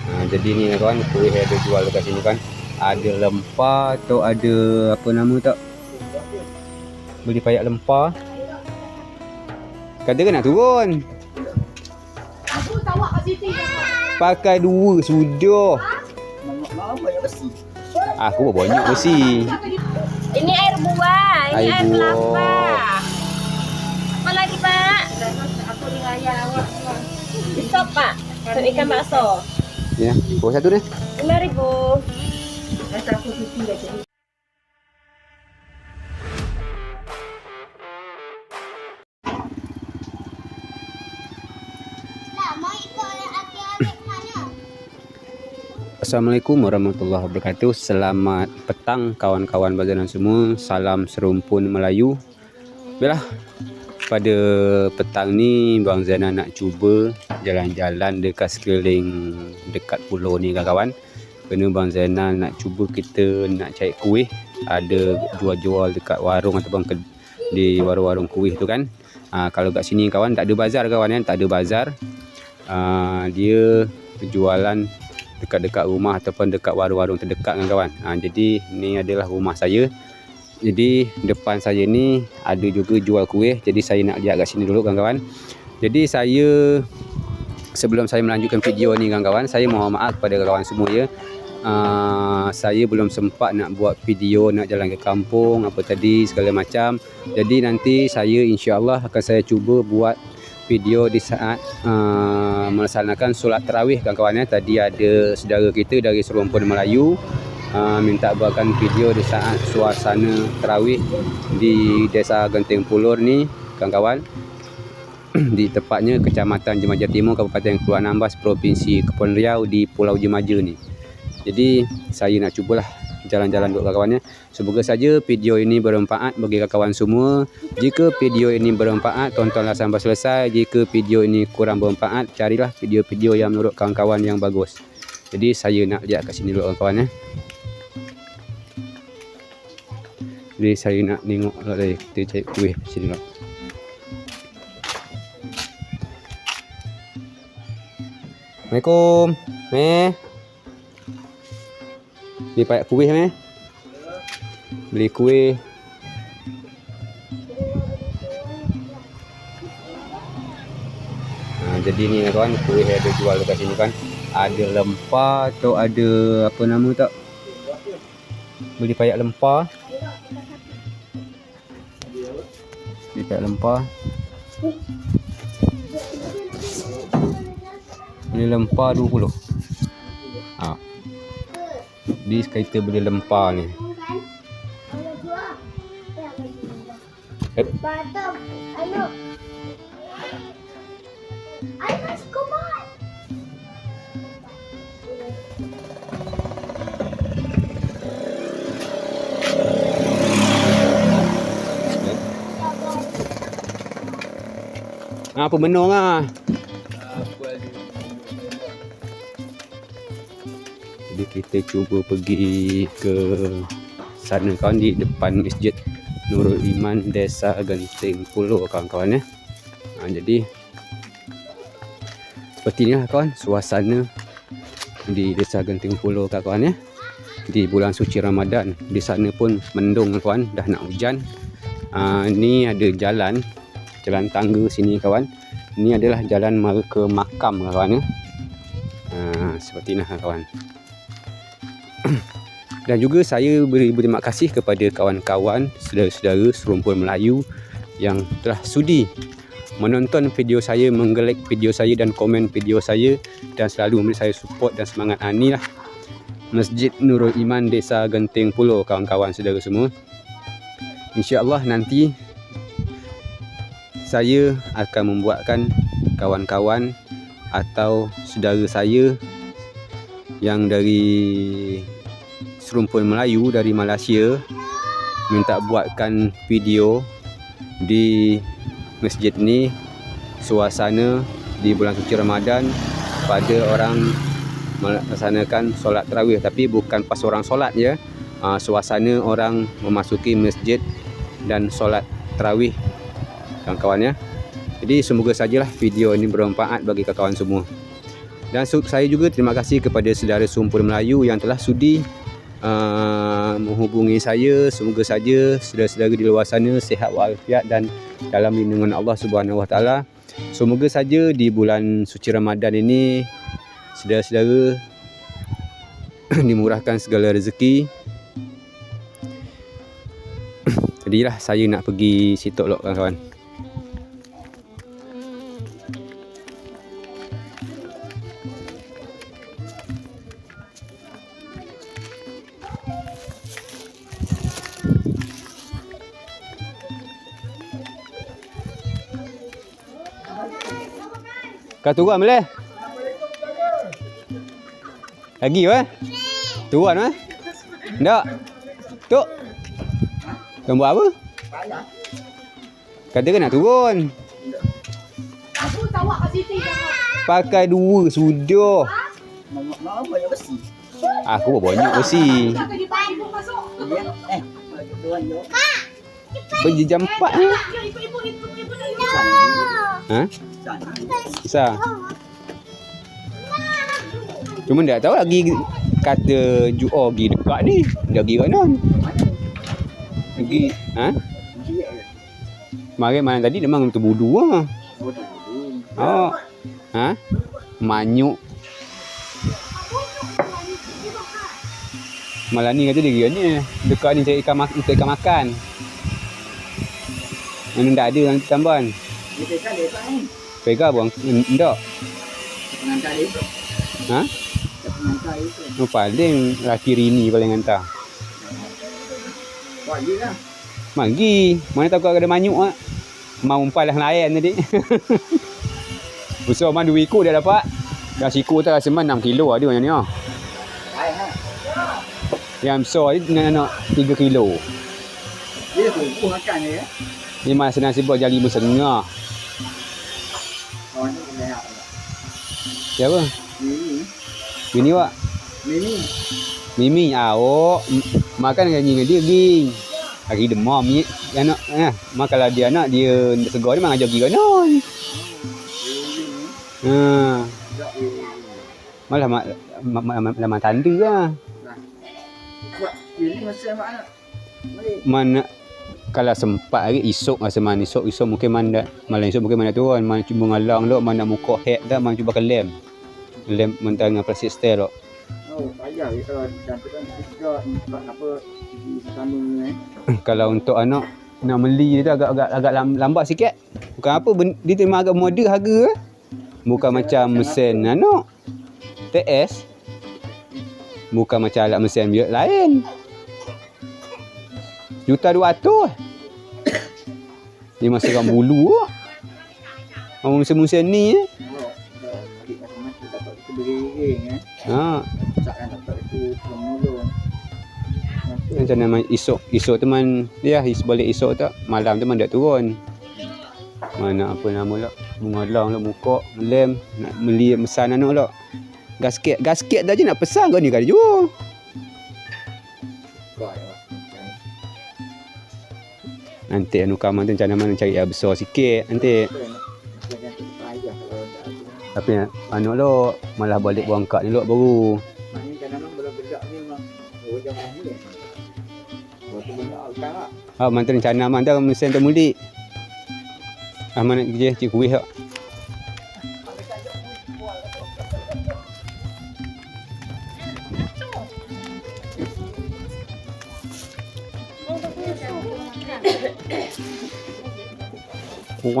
Ha, jadi ni kawan kuih ada jual dekat sini kan. Ada lempar atau ada apa nama tak? Beli payak lempar. Kata kan nak turun. Aku tawak kat situ Pakai dua sudah. Besi. Aku buat banyak besi. Ini air buah, ini Air air, buah. kelapa. Apa lagi, Pak? Aku ni raya awak. Stop, Pak. Ikan bakso. Ya, bawa satu ni. RM5,000. Assalamualaikum warahmatullahi wabarakatuh. Selamat petang kawan-kawan bazaran semua. Salam serumpun Melayu. Baiklah. Pada petang ni Bang Zainal nak cuba jalan-jalan dekat sekeliling dekat pulau ni kawan-kawan. Kerana Bang Zainal nak cuba kita nak cari kuih. Ada jual-jual dekat warung ataupun ke, di warung-warung kuih tu kan. Ha, kalau kat sini kawan tak ada bazar kawan kan. Tak ada bazar. Ha, dia jualan dekat-dekat rumah ataupun dekat warung-warung terdekat kan kawan. Ha, jadi ni adalah rumah saya. Jadi depan saya ni ada juga jual kuih. Jadi saya nak lihat kat sini dulu kawan-kawan. Jadi saya sebelum saya melanjutkan video ni kawan-kawan, saya mohon maaf kepada kawan semua ya. Uh, saya belum sempat nak buat video nak jalan ke kampung apa tadi segala macam. Jadi nanti saya insya-Allah akan saya cuba buat video di saat uh, melaksanakan solat tarawih kawan-kawan ya. Tadi ada saudara kita dari Serumpun Melayu uh, minta buatkan video di saat suasana tarawih di Desa Genting Pulur ni kawan-kawan di tepatnya Kecamatan Jemaja Timur Kabupaten Keluar Nambas Provinsi Kepulauan Riau di Pulau Jemaja ni. Jadi saya nak cubalah jalan-jalan dulu kawan-kawan ya. Semoga saja video ini bermanfaat bagi kawan semua. Jika video ini bermanfaat, tontonlah sampai selesai. Jika video ini kurang bermanfaat, carilah video-video yang menurut kawan-kawan yang bagus. Jadi saya nak lihat kat sini dulu kawan-kawan ya. Jadi saya nak tengok lah tadi kita cari kuih sini dulu. Assalamualaikum. Meh. Beli payak kuih meh. Beli kuih. Ha, jadi ni lah kawan, kuih ada jual dekat sini kan. Ada lempar atau ada apa nama tak? Beli payak lempar. Payak lempar. Beli lempar 20. Ha. Di kita beli lempar ni. Eh, Batam, Ha, apa menung ah. Jadi kita cuba pergi ke sana kawan di depan masjid Nurul Iman Desa Genting Pulau kawan-kawan ya. Ha, jadi seperti inilah kawan suasana di Desa Genting Pulau kawan-kawan ya. Di bulan suci Ramadan di sana pun mendung kawan dah nak hujan. Ha, ni ada jalan jalan tangga sini kawan. Ini adalah jalan mara ke makam kawan ya. Ha, seperti inilah kawan. Dan juga saya beri berterima kasih kepada kawan-kawan, saudara-saudara serumpun Melayu yang telah sudi menonton video saya, menggelek video saya dan komen video saya dan selalu memberi saya support dan semangat. Ha, inilah Masjid Nurul Iman Desa Genting Pulau kawan-kawan saudara semua. InsyaAllah nanti saya akan membuatkan kawan-kawan atau saudara saya yang dari serumpun Melayu dari Malaysia minta buatkan video di masjid ni suasana di bulan suci Ramadan pada orang melaksanakan solat tarawih tapi bukan pas orang solat ya. Uh, suasana orang memasuki masjid dan solat tarawih kawan-kawan ya jadi semoga sajalah video ini bermanfaat bagi kawan-kawan semua Dan saya juga terima kasih kepada saudara Sumpur Melayu yang telah sudi uh, menghubungi saya. Semoga saja saudara-saudara di luar sana sihat walafiat dan dalam lindungan Allah Subhanahu Wa Taala. Semoga saja di bulan suci Ramadan ini saudara-saudara dimurahkan segala rezeki. Jadilah saya nak pergi sitok lok kawan-kawan. Kau turun boleh? Lagi apa? Turun apa? Tak. Tuk. Kau buat apa? Kata kan nak turun. Aku tawak kat Siti Pakai dua sudah. Mak banyak besi. Aku buat banyak besi. Ya. Eh. Pergi jam 4 lah. Ha? Bisa. Cuma tak tahu lagi kata ju oh pergi dekat ni. Dia pergi. Mana? Pergi. Ha? Mari mana tadi memang terbudu ah. Bodoh. Oh. Ha? Manyuk. Malah ni kata dia ni dekat ni cari ikan mak untuk ikan makan. Mana tak ada nanti tambahan. Dia tak ni. Pega buang endak. Pengantar dia tu. Ha? Pengantar dia tu. Oh, paling laki Rini paling hantar. Buat je lah. Magi. Mana takut ada manyuk ah. Mau umpan lah layan tadi. Besar man 2 ekor dia dapat. Dah siku tu rasa man 6 kilo ada yang ni ah. Yang besar ni dengan anak 3 kilo. Dia tumpuh makan dia. Ni malah senang sebab jali lima Siapa? Ni. Bini wak? Ni. Mimi. Ah, oh. M- Makan dengan dengan dia, ging. Lagi demam ni. Anak, eh. Mak kalau dia anak, dia segar dia memang ajar pergi kanan. Ha. Malah mak, mak tanda lah. Buat ini masa mak nak. Mari. Mana kalau sempat hari esok masa mana esok esok mungkin mana malam esok mungkin mana turun. Mana cuba ngalang dok mana muka head dah mana cuba ke lem lem mentah dengan plastik stel dok Oh, payah dia kalau cantikkan tiga empat apa ni eh. kalau untuk anak nak beli dia tu agak agak agak lam- lambat sikit. Bukan apa dia tu agak model harga eh. bukan macam mesin anak. TS bukan macam alat mesin biar lain juta dua ratus dia masih orang bulu lah mesin-mesin ni eh. Dah. Ha, macam mana man- esok esok tu man dia is balik esok tak malam tu man dak turun. Mana apa nama lah bunga lang lah muka lem nak beli mesan anak lah. Gasket gasket dah je nak pesan kau ni kali jual. Nanti anu kaman tu macam mana cari yang besar sikit nanti. Tapi anu lo malah balik buang kad ni lo baru. Maknanya kadang-kadang belum bedak ni memang oh jangan ni. Buat tu benda kan lah. Ha man tu rencana man tu mesin tu mulik. Ah mana kerja cik kuih tak?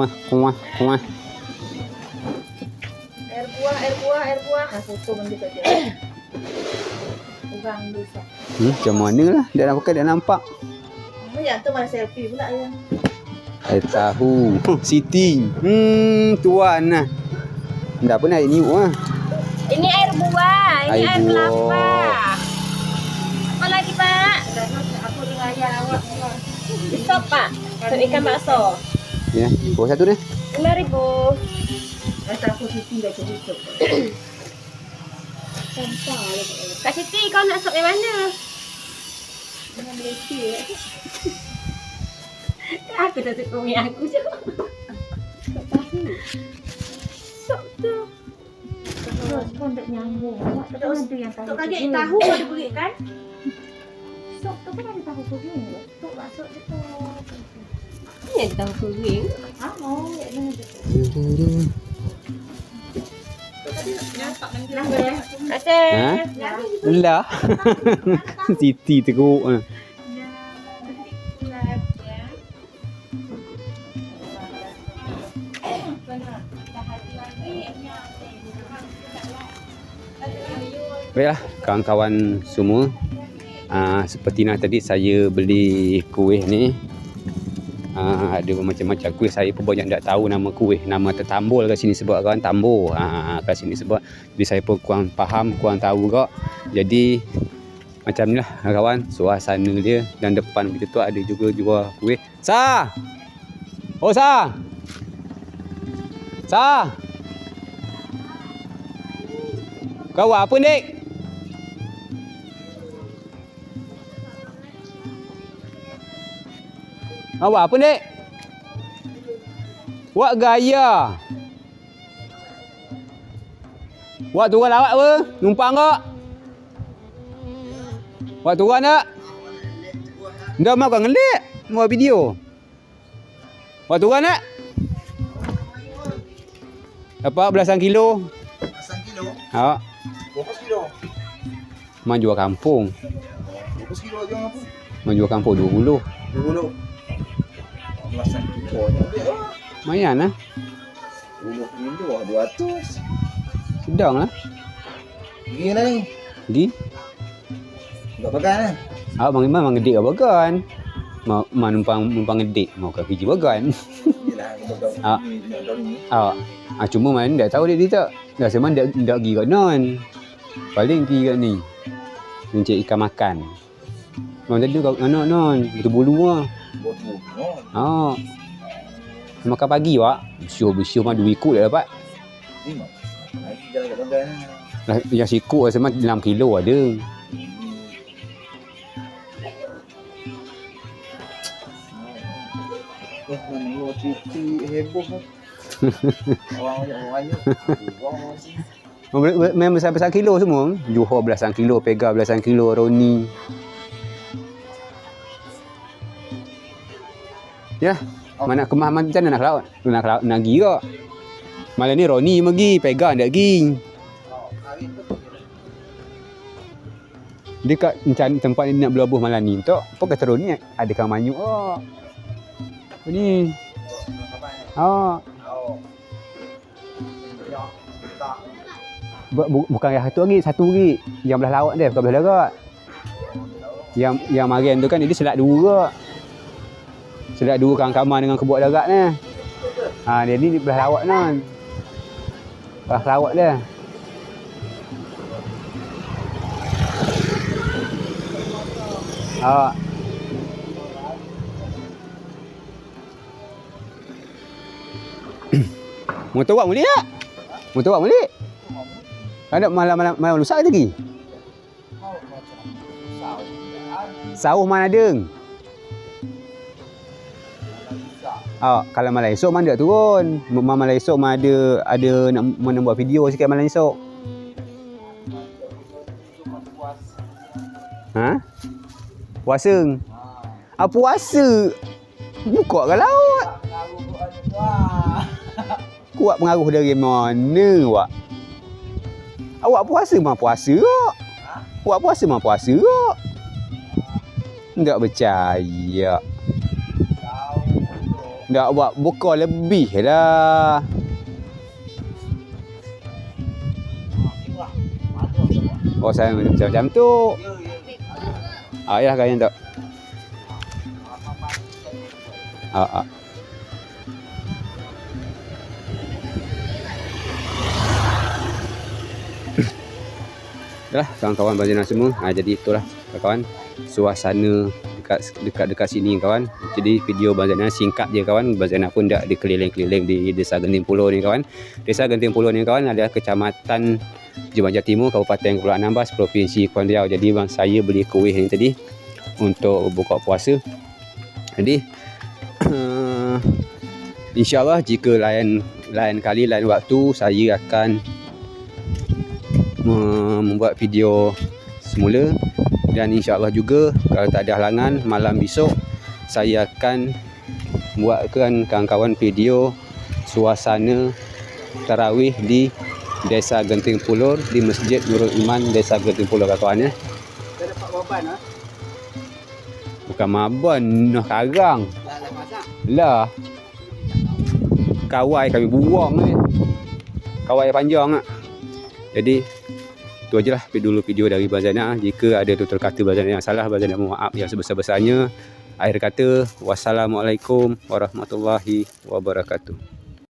Kuah, kuah, kuah. Air buah, air buah, air buah. Nah, foto benda tu je. Orang. Hmm, macam mana lah? Dia nak pakai, dia nampak. Yang tu mana selfie pula ya. Air tahu. Huh, Siti. Hmm, tuan lah. Dah pun naik new lah. Ini air buah, ini Air air, buah. kelapa. Apa lagi, Pak? Aku raya awak. Stop, Pak. Ikan bakso. Ya, bawa satu ni. Lima ribu. Kata aku Siti dah jadi tu. Kak Siti, kau nak sop yang mana? Dengan Malaysia. ya. aku tak suka umi aku je. Sop tu. Terus pun tak nyambung. Tak Terus, tu yang tahu. Tok kaget tahu ada beri kan? Sop tu kan ada tahu kering. Tok maksud dia tu. Ni ada tahu kering. Ha, oh, ya dengan tu. Terima kasih. Ha? Lah. Siti teruk. ah. Baiklah kawan-kawan semua uh, Seperti nak tadi saya beli kuih ni uh, Ada macam-macam kuih Saya pun banyak tak tahu nama kuih Nama tertambul kat sini sebab kawan tambul uh, kat sini sebab Jadi saya pun kurang faham, kurang tahu juga Jadi macam ni lah kawan Suasana dia dan depan kita tu ada juga jual kuih Sa! Oh Sa! Sa! Kau buat apa Dik? Kau buat apa Dik? Buat gaya. Buat turun lawak apa? Numpang kok? Buat turun tak? Dah mau kau ngelik. Mau video. Buat turun tak? Dapat belasan kilo. Asam kilo. Ha, Berapa kilo? man jual kampung. Berapa kilo jual apa? Man jual kampung 20. 20. Belasan kilo je. Lumayan lah. 20 kilo 200. Sedang lah. Pergi lah ni. Di. Tak pakai lah. Ah, bang Iman memang gedik ke bagan. Mau mau numpang numpang gedik, mau ke pergi bagan. Ah. Ah, ah cuma man tak tahu dia dia tak. Dah seman dak dak pergi kat non. Paling pergi kat ni. Mencari ikan makan. Non tadi kat anak non, betul bulu ah. Oh, Ah. Makan pagi wak. Bersyuh mah dua ikut dah dapat. mah. Lagi jalan kat. Lah, Yang sikut lah seman 6 kilo ada. Eh, mana ni cuti heboh kan? Orang banyak orang banyak. Orang masih. Ber- ber- Memang besar-besar kilo semua. Johor belasan kilo, Pega belasan kilo, Roni. Ya, mana kemah macam mana nak laut? Nak laut nak pergi ke? Malam ni Roni pergi, Pega tak pergi. Hari tu Dia kat macam tempat ni nak berlabuh malam ni. Tok, apa kata Roni ada kang manyuk oh. Ni. Oh, bukan yang satu lagi, satu lagi. Yang belah laut dia, bukan belah darat. Yang yang marian tu kan dia selak dua Selak dua kang kamar dengan kebuat darat ni. Ha, dia ni belah lawak non. Belah lawak dia. Ha. Motor awak boleh tak? Motor awak boleh? Ada malam-malam malam lusa lagi. Sawah mana ada? Ah, kalau malam esok mana turun. Malam esok mana ada ada nak mana buat video sikit malam esok. Ha? Puasa. Ah puasa. Buka ke laut. Kuat pengaruh dari mana awak? Awak puasa mah puasa kok. Awak puasa mah puasa kok. Tak percaya. Tak buat buka lebih lah. Oh saya macam-macam tu. Ah ya kaya tak. Ah ah. Dah kawan-kawan bajiran semua. Ha, jadi itulah kawan suasana dekat dekat dekat sini kawan. Jadi video Bazana singkat je kawan. Bazana pun dah dikeliling-keliling di Desa Genting Pulau ni kawan. Desa Genting Pulau ni kawan adalah kecamatan Jemaja Timur, Kabupaten Kepulauan Anambas, Provinsi Kepulauan Riau. Jadi bang saya beli kuih ni tadi untuk buka puasa. Jadi InsyaAllah jika lain lain kali lain waktu saya akan mem- membuat video semula dan insyaAllah juga kalau tak ada halangan malam besok saya akan buatkan kawan-kawan video suasana tarawih di Desa Genting Pulur di Masjid Nurul Iman Desa Genting Pulur kawan-kawan ya. Kita dapat baban ah. Bukan mabon, noh karang. Lah. Kawai kami buang ni. Kawai panjang ah. Jadi tu ajalah dulu video dari Bazana. Jika ada tutur kata Bazana yang salah, Bazana mohon maaf yang sebesar-besarnya. Akhir kata, wassalamualaikum warahmatullahi wabarakatuh.